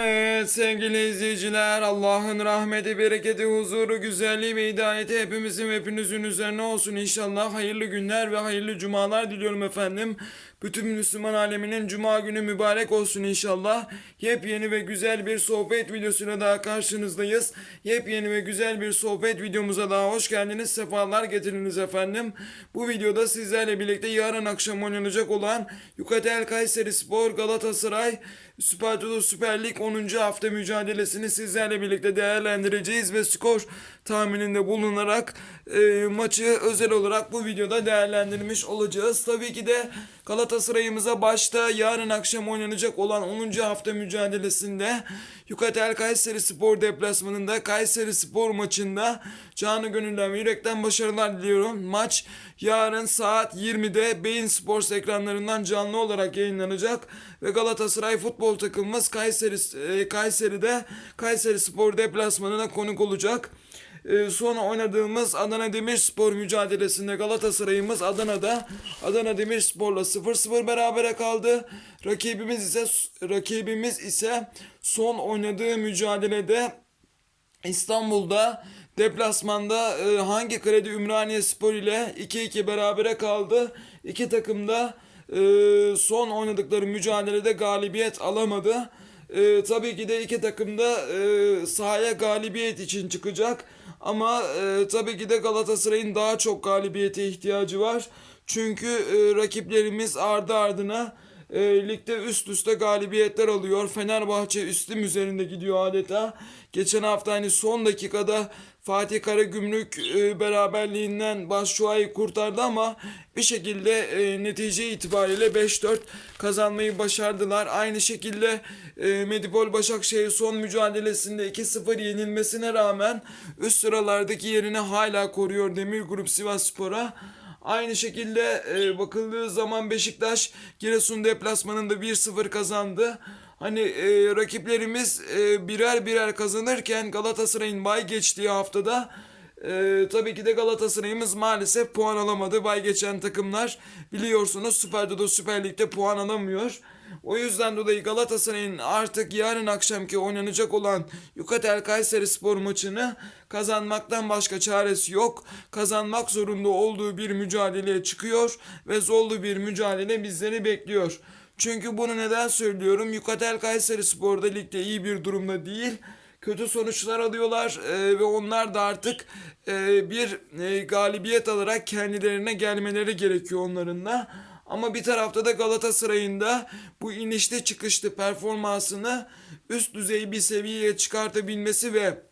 Evet sevgili izleyiciler Allah'ın rahmeti, bereketi, huzuru, güzelliği ve hidayeti hepimizin ve hepinizin üzerine olsun inşallah. Hayırlı günler ve hayırlı cumalar diliyorum efendim. Bütün Müslüman aleminin cuma günü mübarek olsun inşallah. Yepyeni ve güzel bir sohbet videosuyla daha karşınızdayız. Yepyeni ve güzel bir sohbet videomuza daha hoş geldiniz. Sefalar getiriniz efendim. Bu videoda sizlerle birlikte yarın akşam oynanacak olan Yukatel Kayseri Spor Galatasaray Süper Toto Süper Lig 10. hafta mücadelesini sizlerle birlikte değerlendireceğiz ve skor tahmininde bulunarak e, maçı özel olarak bu videoda değerlendirmiş olacağız. Tabii ki de Galatasaray'ımıza başta yarın akşam oynanacak olan 10. hafta mücadelesinde Yukatel Kayseri Spor deplasmanında Kayseri Spor maçında canı gönülden ve yürekten başarılar diliyorum. Maç yarın saat 20'de Beyin Sports ekranlarından canlı olarak yayınlanacak ve Galatasaray futbol takımımız Kayseri e, Kayseri'de Kayseri Spor deplasmanına konuk olacak. E, sonra oynadığımız Adana Demirspor mücadelesinde Galatasaray'ımız Adana'da Adana Demirspor'la 0-0 berabere kaldı. Rakibimiz ise rakibimiz ise son oynadığı mücadelede İstanbul'da deplasmanda e, hangi kredi Ümraniye Spor ile 2-2 berabere kaldı. İki takım da e, son oynadıkları mücadelede galibiyet alamadı. E, tabii ki de iki takım da e, sahaya galibiyet için çıkacak. Ama e, tabii ki de Galatasaray'ın daha çok galibiyete ihtiyacı var. Çünkü e, rakiplerimiz ardı ardına e, ligde üst üste galibiyetler alıyor. Fenerbahçe üstüm üzerinde gidiyor adeta. Geçen hafta hani son dakikada Fatih Karagümrük e, beraberliğinden Başşuay'ı kurtardı ama bir şekilde e, netice itibariyle 5-4 kazanmayı başardılar. Aynı şekilde e, Medipol Başakşehir son mücadelesinde 2-0 yenilmesine rağmen üst sıralardaki yerini hala koruyor Demir Grup Sivasspor'a. Aynı şekilde e, bakıldığı zaman Beşiktaş Giresun deplasmanında 1-0 kazandı. Hani e, rakiplerimiz e, birer birer kazanırken Galatasaray'ın bay geçtiği haftada e, tabii ki de Galatasaray'ımız maalesef puan alamadı. Bay geçen takımlar biliyorsunuz Süper Dodo Süper Lig'de puan alamıyor. O yüzden dolayı Galatasaray'ın artık yarın akşamki oynanacak olan Yukatel Kayseri Spor maçını kazanmaktan başka çaresi yok. Kazanmak zorunda olduğu bir mücadeleye çıkıyor ve zorlu bir mücadele bizleri bekliyor. Çünkü bunu neden söylüyorum? Yukatel Kayseri Spor'da ligde iyi bir durumda değil. Kötü sonuçlar alıyorlar e, ve onlar da artık e, bir e, galibiyet alarak kendilerine gelmeleri gerekiyor onların da. Ama bir tarafta da Galatasaray'ın da bu inişte çıkışlı performansını üst düzey bir seviyeye çıkartabilmesi ve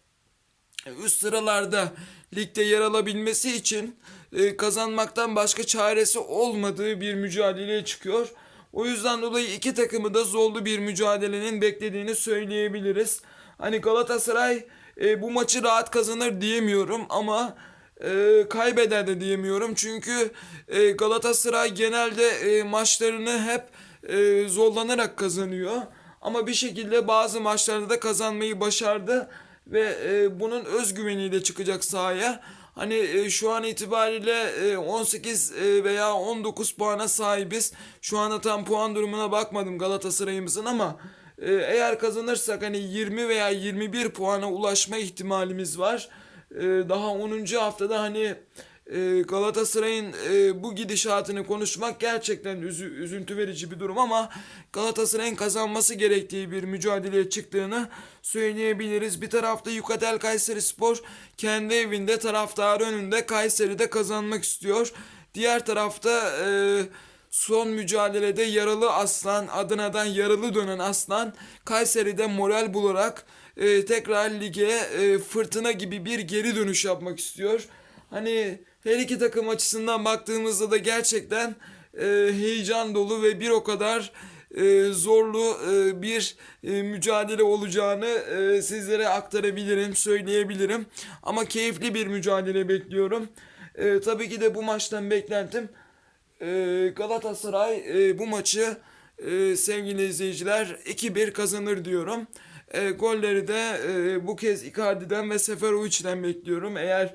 üst sıralarda ligde yer alabilmesi için e, kazanmaktan başka çaresi olmadığı bir mücadeleye çıkıyor. O yüzden dolayı iki takımı da zorlu bir mücadelenin beklediğini söyleyebiliriz. Hani Galatasaray e, bu maçı rahat kazanır diyemiyorum ama e, kaybeder de diyemiyorum. Çünkü e, Galatasaray genelde e, maçlarını hep e, zorlanarak kazanıyor. Ama bir şekilde bazı maçlarda da kazanmayı başardı ve e, bunun özgüveniyle çıkacak sahaya. Hani e, şu an itibariyle e, 18 e, veya 19 puana sahibiz. Şu anda tam puan durumuna bakmadım Galatasaray'ımızın ama e, eğer kazanırsak hani 20 veya 21 puana ulaşma ihtimalimiz var. E, daha 10. haftada hani e, Galatasaray'ın e, bu gidişatını konuşmak gerçekten üzü- üzüntü verici bir durum ama Galatasaray'ın kazanması gerektiği bir mücadeleye çıktığını söyleyebiliriz. Bir tarafta Yukatel Kayseri Spor kendi evinde taraftarı önünde Kayseri'de kazanmak istiyor. Diğer tarafta e, son mücadelede yaralı aslan Adana'dan yaralı dönen aslan Kayseri'de moral bularak e, tekrar lige e, fırtına gibi bir geri dönüş yapmak istiyor. Hani her iki takım açısından baktığımızda da gerçekten e, heyecan dolu ve bir o kadar e, zorlu e, bir e, mücadele olacağını e, sizlere aktarabilirim, söyleyebilirim. Ama keyifli bir mücadele bekliyorum. E, tabii ki de bu maçtan beklentim e, Galatasaray e, bu maçı e, sevgili izleyiciler 2-1 kazanır diyorum. E, golleri de bu kez Icardi'den ve Seferovic'den bekliyorum. Eğer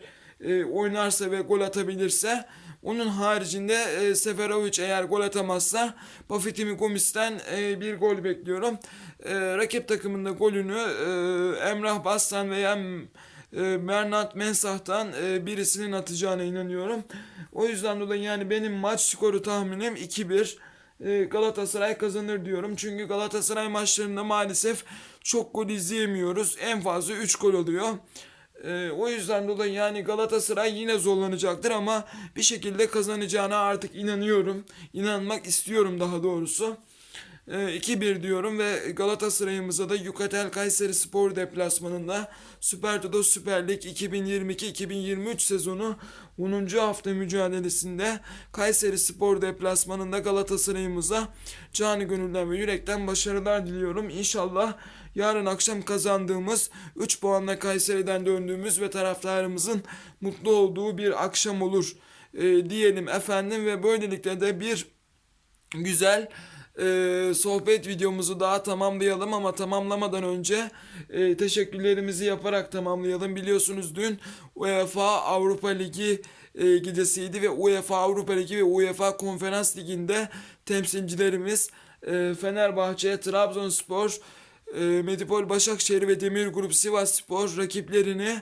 oynarsa ve gol atabilirse Onun haricinde e, Seferovic eğer gol atamazsa Bafetimi Gomis'ten bir gol bekliyorum. Rakip takımında golünü Emrah Bastan veya e, Bernat Mensah'tan e, birisinin atacağına inanıyorum. O yüzden dolayı yani benim maç skoru tahminim 2-1 e, Galatasaray kazanır diyorum. Çünkü Galatasaray maçlarında maalesef çok gol izleyemiyoruz. En fazla 3 gol oluyor. E, o yüzden dolayı yani Galatasaray yine zorlanacaktır ama bir şekilde kazanacağına artık inanıyorum. İnanmak istiyorum daha doğrusu. E, 2-1 diyorum ve Galatasaray'ımıza da Yukatel Kayseri Spor deplasmanında Süper Toto Süper Lig 2022-2023 sezonu 10. hafta mücadelesinde Kayseri Spor deplasmanında Galatasaray'ımıza canı gönülden ve yürekten başarılar diliyorum. İnşallah yarın akşam kazandığımız 3 puanla Kayseri'den döndüğümüz ve taraftarımızın mutlu olduğu bir akşam olur e, diyelim efendim ve böylelikle de bir güzel e, sohbet videomuzu daha tamamlayalım ama tamamlamadan önce e, teşekkürlerimizi yaparak tamamlayalım. Biliyorsunuz dün UEFA Avrupa Ligi e, gecesiydi ve UEFA Avrupa Ligi ve UEFA Konferans Ligi'nde temsilcilerimiz e, Fenerbahçe, Trabzonspor, e, Medipol Başakşehir ve Demir Grup Sivasspor rakiplerini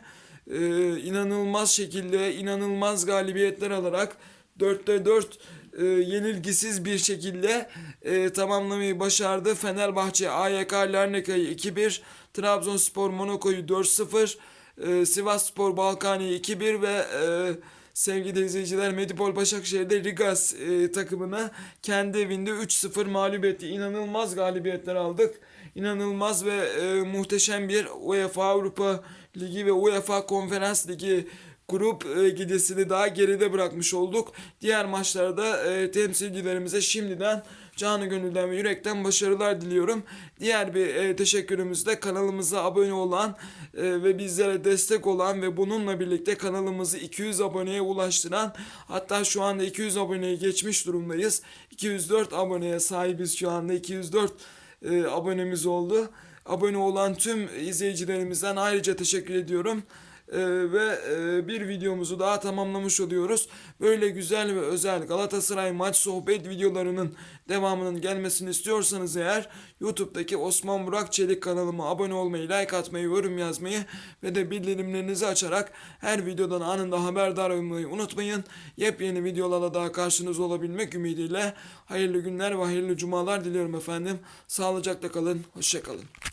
e, inanılmaz şekilde inanılmaz galibiyetler alarak 4'te 4 e, yenilgisiz bir şekilde e, tamamlamayı başardı. Fenerbahçe AYK Larnaka'yı 2-1, Trabzonspor Monaco'yu 4-0, e, Sivasspor Balkani'yi 2-1 ve e, sevgili izleyiciler Medipol Başakşehir'de Rigas e, takımına kendi evinde 3-0 mağlup etti. İnanılmaz galibiyetler aldık. İnanılmaz ve e, muhteşem bir UEFA Avrupa Ligi ve UEFA Konferans Ligi grup e, gecesini daha geride bırakmış olduk. Diğer maçlarda e, temsilcilerimize şimdiden canı gönülden ve yürekten başarılar diliyorum. Diğer bir e, teşekkürümüz de kanalımıza abone olan e, ve bizlere destek olan ve bununla birlikte kanalımızı 200 aboneye ulaştıran hatta şu anda 200 aboneye geçmiş durumdayız. 204 aboneye sahibiz şu anda 204 e, abonemiz oldu. Abone olan tüm izleyicilerimizden ayrıca teşekkür ediyorum. Ee, ve e, bir videomuzu daha tamamlamış oluyoruz. Böyle güzel ve özel Galatasaray maç sohbet videolarının devamının gelmesini istiyorsanız eğer YouTube'daki Osman Burak Çelik kanalıma abone olmayı, like atmayı, yorum yazmayı ve de bildirimlerinizi açarak her videodan anında haberdar olmayı unutmayın. Yepyeni videolarla daha karşınızda olabilmek ümidiyle hayırlı günler ve hayırlı cumalar diliyorum efendim. Sağlıcakla kalın, hoşçakalın.